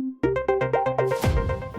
you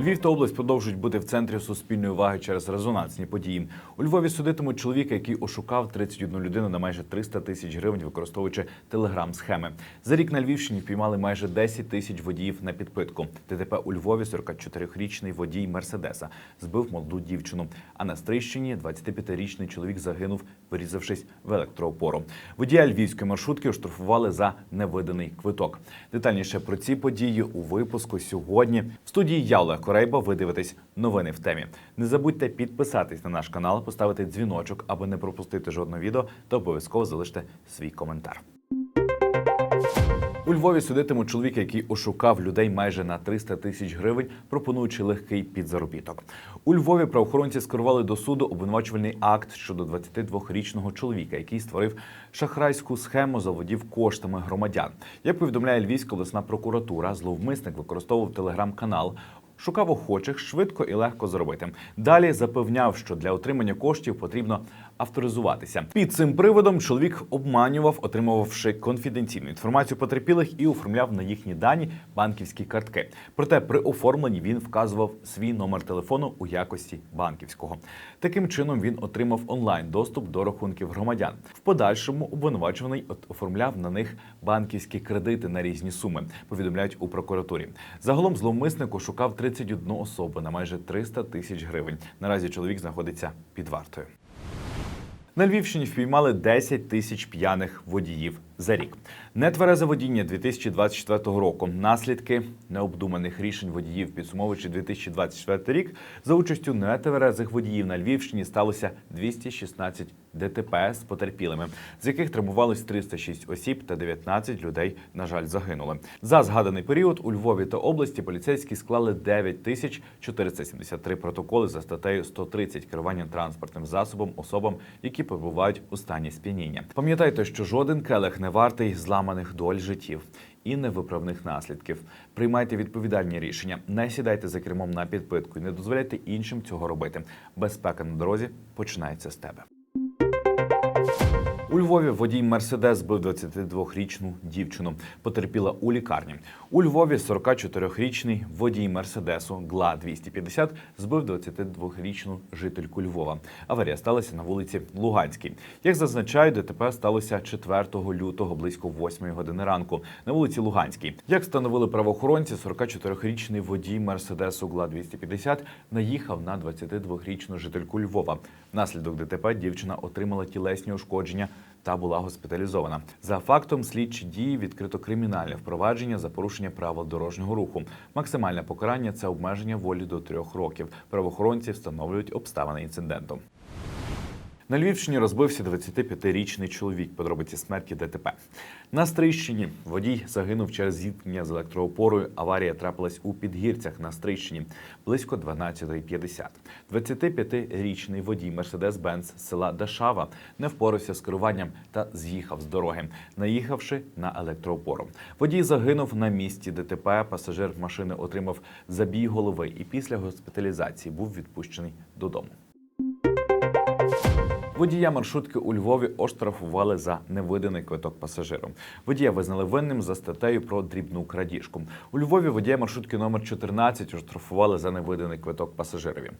Львів та область продовжують бути в центрі суспільної уваги через резонансні події. У Львові судитимуть чоловіка, який ошукав 31 людину на майже 300 тисяч гривень, використовуючи телеграм-схеми. За рік на Львівщині впіймали майже 10 тисяч водіїв на підпитку. ДТП у Львові 44-річний водій Мерседеса збив молоду дівчину. А на Стрийщині 25-річний чоловік загинув, вирізавшись в електроопору. Водія львівської маршрутки оштрафували за невиданий квиток. Детальніше про ці події у випуску сьогодні. В студії я Олег Корейба. Ви дивитесь новини в темі. Не забудьте підписатись на наш канал, поставити дзвіночок, аби не пропустити жодного відео, та обов'язково залиште свій коментар. У Львові судитимуть чоловіка, який ошукав людей майже на 300 тисяч гривень, пропонуючи легкий підзаробіток. У Львові правоохоронці скерували до суду обвинувачувальний акт щодо 22-річного чоловіка, який створив шахрайську схему заводів коштами громадян. Як повідомляє Львівська обласна прокуратура, зловмисник використовував телеграм-канал. Шукав охочих швидко і легко зробити. Далі запевняв, що для отримання коштів потрібно авторизуватися. Під цим приводом чоловік обманював, отримувавши конфіденційну інформацію потерпілих і оформляв на їхні дані банківські картки. Проте при оформленні він вказував свій номер телефону у якості банківського. Таким чином він отримав онлайн доступ до рахунків громадян. В подальшому обвинувачуваний оформляв на них банківські кредити на різні суми. Повідомляють у прокуратурі. Загалом зловмисник шукав 31 особу на майже 300 тисяч гривень. Наразі чоловік знаходиться під вартою. На Львівщині впіймали 10 тисяч п'яних водіїв за рік. Нетверезе водіння 2024 року. Наслідки необдуманих рішень водіїв, підсумовуючи 2024 рік, за участю нетверезих водіїв на Львівщині сталося 216 ДТП з потерпілими, з яких травмувалось 306 осіб та 19 людей, на жаль, загинули. За згаданий період у Львові та області поліцейські склали 9 тисяч 473 протоколи за статтею 130 керування транспортним засобом особам, які перебувають у стані сп'яніння. Пам'ятайте, що жоден келих не вартий зламаних доль життів. І невиправних наслідків приймайте відповідальні рішення, не сідайте за кермом на підпитку і не дозволяйте іншим цього робити. Безпека на дорозі починається з тебе. У Львові водій Мерседес збив 22-річну дівчину. Потерпіла у лікарні. У Львові 44-річний водій Мерседесу ГЛА 250 збив 22-річну жительку Львова. Аварія сталася на вулиці Луганській. Як зазначають, ДТП сталося 4 лютого близько 8 години ранку на вулиці Луганській. Як встановили правоохоронці, 44-річний водій Мерседесу ГЛА 250 наїхав на 22-річну жительку Львова. Внаслідок ДТП дівчина отримала тілесні ушкодження та була госпіталізована. За фактом слідчі дії відкрито кримінальне впровадження за порушення правил дорожнього руху. Максимальне покарання це обмеження волі до трьох років. Правоохоронці встановлюють обставини інциденту. На Львівщині розбився 25-річний чоловік. Подробиці смерті ДТП. На Стрийщині водій загинув через зіткнення з електроопорою. Аварія трапилась у підгірцях на Стрийщині близько 12.50. 25-річний водій Мерседес-Бенц з села Дашава не впорався з керуванням та з'їхав з дороги, наїхавши на електроопору. Водій загинув на місці ДТП. Пасажир машини отримав забій голови і після госпіталізації був відпущений додому. Водія маршрутки у Львові оштрафували за невиданий квиток пасажирам. Водія визнали винним за статтею про дрібну крадіжку. У Львові водія маршрутки номер 14 оштрафували за невиданий квиток пасажирові.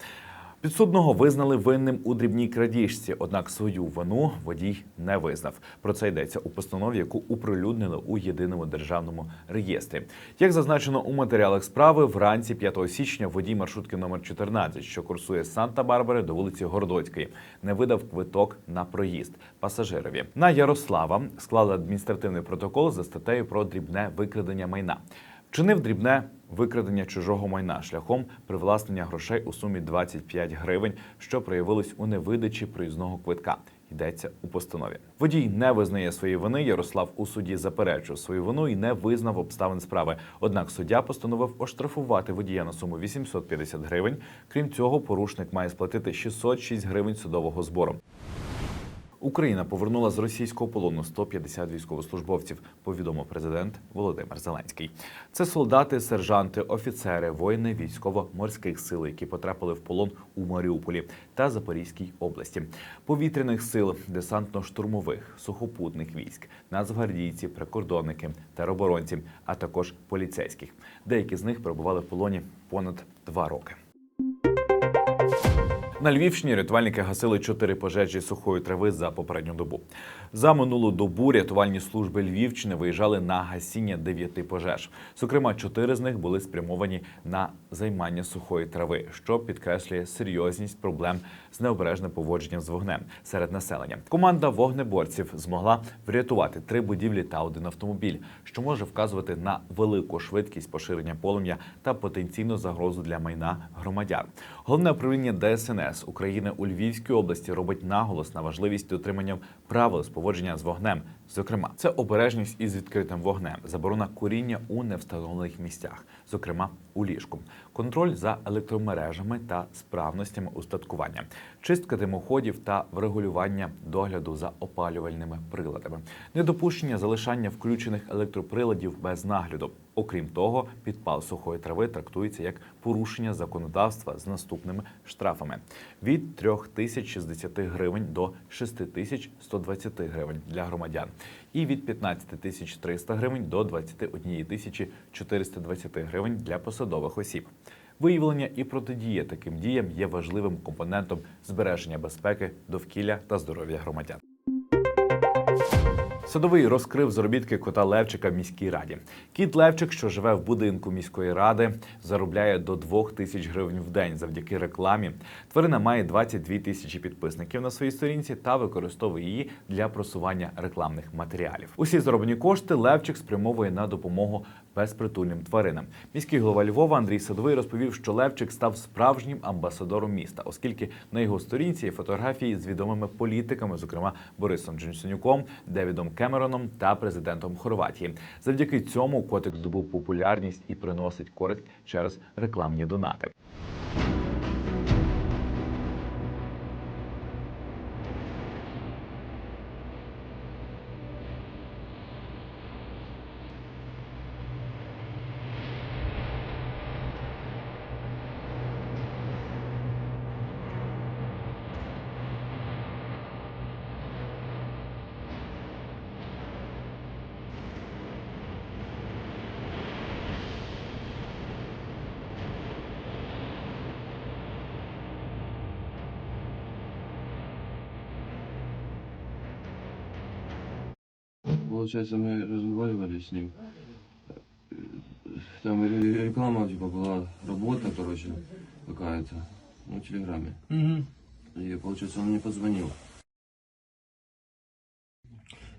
Підсудного визнали винним у дрібній крадіжці, однак свою вину водій не визнав. Про це йдеться у постанові, яку оприлюднили у єдиному державному реєстрі. Як зазначено у матеріалах справи, вранці 5 січня водій маршрутки номер 14, що курсує з Санта-Барбари до вулиці Городоцької, не видав квиток на проїзд пасажирові. На Ярослава склали адміністративний протокол за статтею про дрібне викрадення майна. Вчинив дрібне викрадення чужого майна шляхом привласнення грошей у сумі 25 гривень, що проявилось у невидачі проїзного квитка. Йдеться у постанові. Водій не визнає свої вини. Ярослав у суді заперечив свою вину і не визнав обставин справи. Однак суддя постановив оштрафувати водія на суму 850 гривень. Крім цього, порушник має сплатити 606 гривень судового збору. Україна повернула з російського полону 150 військовослужбовців. Повідомив президент Володимир Зеленський. Це солдати, сержанти, офіцери, воїни військово-морських сил, які потрапили в полон у Маріуполі та Запорізькій області, повітряних сил, десантно-штурмових, сухопутних військ, нацгвардійці, прикордонники, тероборонці, а також поліцейських. Деякі з них перебували в полоні понад два роки. На Львівщині рятувальники гасили чотири пожежі сухої трави за попередню добу. За минулу добу рятувальні служби Львівщини виїжджали на гасіння дев'яти пожеж. Зокрема, чотири з них були спрямовані на займання сухої трави, що підкреслює серйозність проблем з необережним поводженням з вогнем серед населення. Команда вогнеборців змогла врятувати три будівлі та один автомобіль, що може вказувати на велику швидкість поширення полум'я та потенційну загрозу для майна громадян. Головне управління ДСНС України у Львівській області робить наголос на важливість дотримання правил з поводження з вогнем. Зокрема, це обережність із відкритим вогнем, заборона куріння у невстановлених місцях, зокрема у ліжку, контроль за електромережами та справностями устаткування, чистка димоходів та врегулювання догляду за опалювальними приладами, недопущення залишання включених електроприладів без нагляду. Окрім того, підпал сухої трави трактується як порушення законодавства з наступними штрафами. Від 3060 гривень до 6120 гривень для громадян і від 15 300 гривень до 21 420 гривень для посадових осіб. Виявлення і протидія таким діям є важливим компонентом збереження безпеки, довкілля та здоров'я громадян. Садовий розкрив заробітки кота Левчика в міській раді. Кіт Левчик, що живе в будинку міської ради, заробляє до 2 тисяч гривень в день завдяки рекламі. Тварина має 22 тисячі підписників на своїй сторінці та використовує її для просування рекламних матеріалів. Усі зароблені кошти Левчик спрямовує на допомогу безпритульним тваринам. Міський голова Львова Андрій Садовий розповів, що Левчик став справжнім амбасадором міста, оскільки на його сторінці є фотографії з відомими політиками, зокрема Борисом Джонсонюком, Девідом Кемероном та президентом Хорватії. Завдяки цьому котик здобув популярність і приносить користь через рекламні донати. Получается, мы разговаривали с ним. Там ре- реклама типа была, работа, короче, какая-то, ну, в Телеграме. И, получается, он мне позвонил.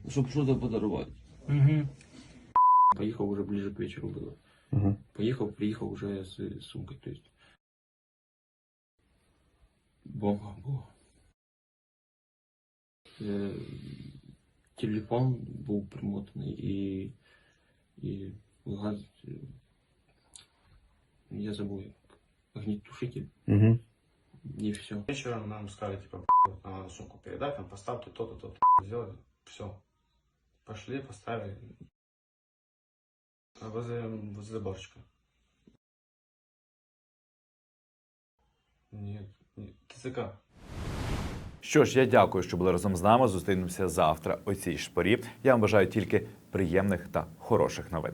Чтобы что-то подаровать. Поехал уже ближе к вечеру было. Поехал, приехал уже с э, сумкой, то есть. Бомба была. Телефон был примотанный и, и газ, я забыл, огнетушитель и все. Вечером нам сказали, типа, вот нам надо сумку передать, там поставьте то-то, то-то. Сделали, все. Пошли, поставили. Возле, возле заборчика. Нет, нет, КЦК. Що ж, я дякую, що були разом з нами. Зустрінемося завтра о цій ж порі. Я вам бажаю тільки приємних та хороших новин.